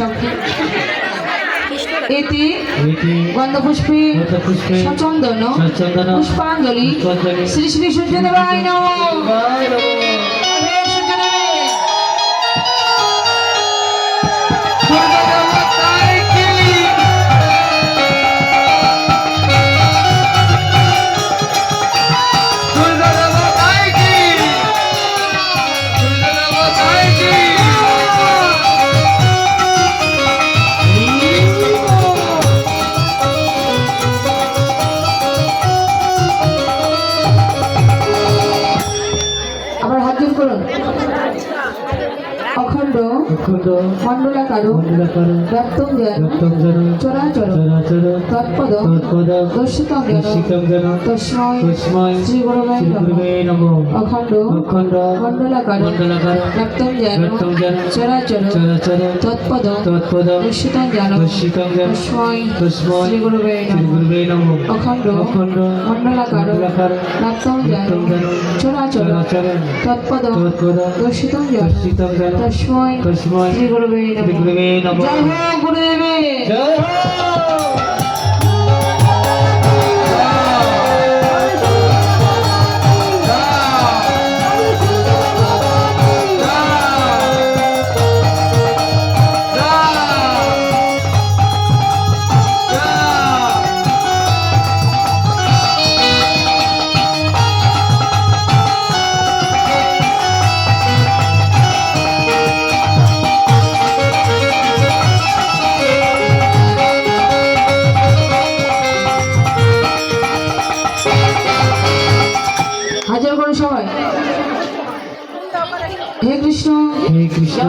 সঙ্গে এতে গন্ধপুষ্পে সচন্দন পুষ্পাঞ্জলি শ্রী শ্রী সূর্যদেবায় নমঃ। করুন। অখণ্ড অখণ্ড মণ্ডলাকার রক্তম যেন চরাচর তৎপদ তৎপদ দর্শিতম দর্শিতম যেন তস্মৈ তস্মৈ শ্রী গুরুবে নমঃ। অখণ্ড অখণ্ড মণ্ডলাকার মণ্ডলাকার ব্যক্তম যেন রক্তম যেন চরাচর চরাচর তৎপদ তৎপদ দর্শিতম যেন দর্শিতম যেন তস্মৈ তস্মৈ শ্রী গুরুবে শ্রী গুরুবে নমঃ। অখণ্ড অখণ্ড মণ্ডলাকার মণ্ডলাকার ব্যক্তম যেন রক্তম যেন চরাচর তৎপদ দর্শিতম দর্শিতম তস্মৈ তস্মৈ শ্রী গুরুবে নমঃ। জয় গুরুদেবে। জয় হোক। সবাই হে কৃষ্ণ হে কৃষ্ণ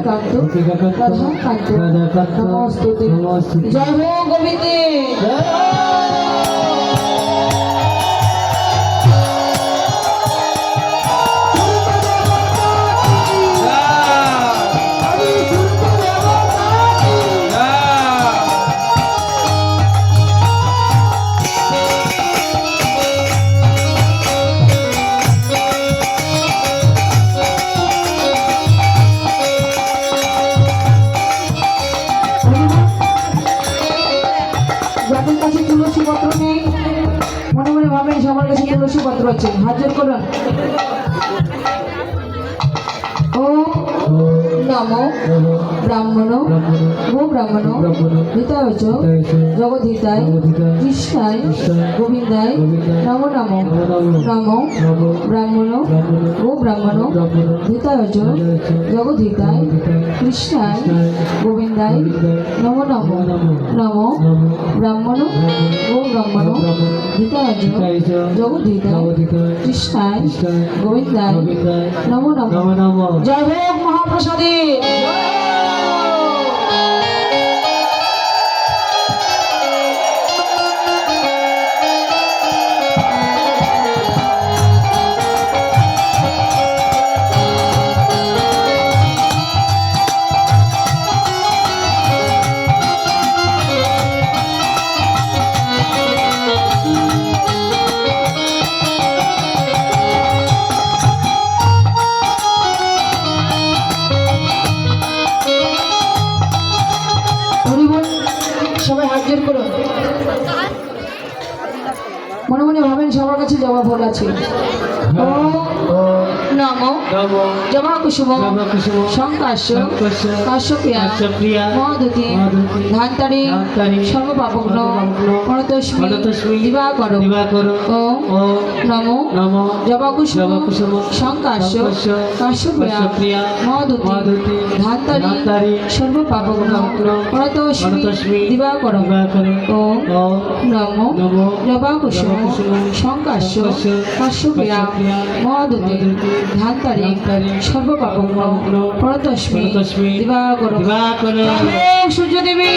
কান্ত রাধাকান্ত রাধাকান্ত নমস্তুতে। জয় হো গোবিন্দে সবার আছেন হাজার করুন। ও। নমো ব্রাহ্মণ গো ব্রাহ্মণ হিতায় জগদ্ধিতায় কৃষ্ণায় গোবিন্দায় নম নম নম ব্রাহ্মণ গো ব্রাহ্মণ হিতায় জগদ্ধিতায় কৃষ্ণায় গোবিন্দায় নম নম নম ব্রাহ্মণ গো ব্রাহ্মণ হিতায় জগদ্ধিতায় কৃষ্ণায় গোবিন্দায় নম নম জয় হোক মহাপ্রসাদে Brasil! মনে মনে ভাবেন সবার কাছে জবা ফল আছে। ও নম। জবা কুসুম শঙ্কাশ্য মহাদুতি মহাদুতি। ধান্তারি প্রণতস্মি প্রণতস্মি দিবাকর ও নম নম শঙ্কাশ্য কাশ্যপিয়া কাশ্যপিয়া মহাদুতি। ধান্তারি প্রণতস্মি প্রণতস্মি দিবাকর ও নম শঙ্কাশ্য কাশ্যপিয়া কাশ্যপিয়া মহাদুতি। ধান্তারি পরতস্মি পরতস্মি দিবাকর দিবাকর সূর্য দেবী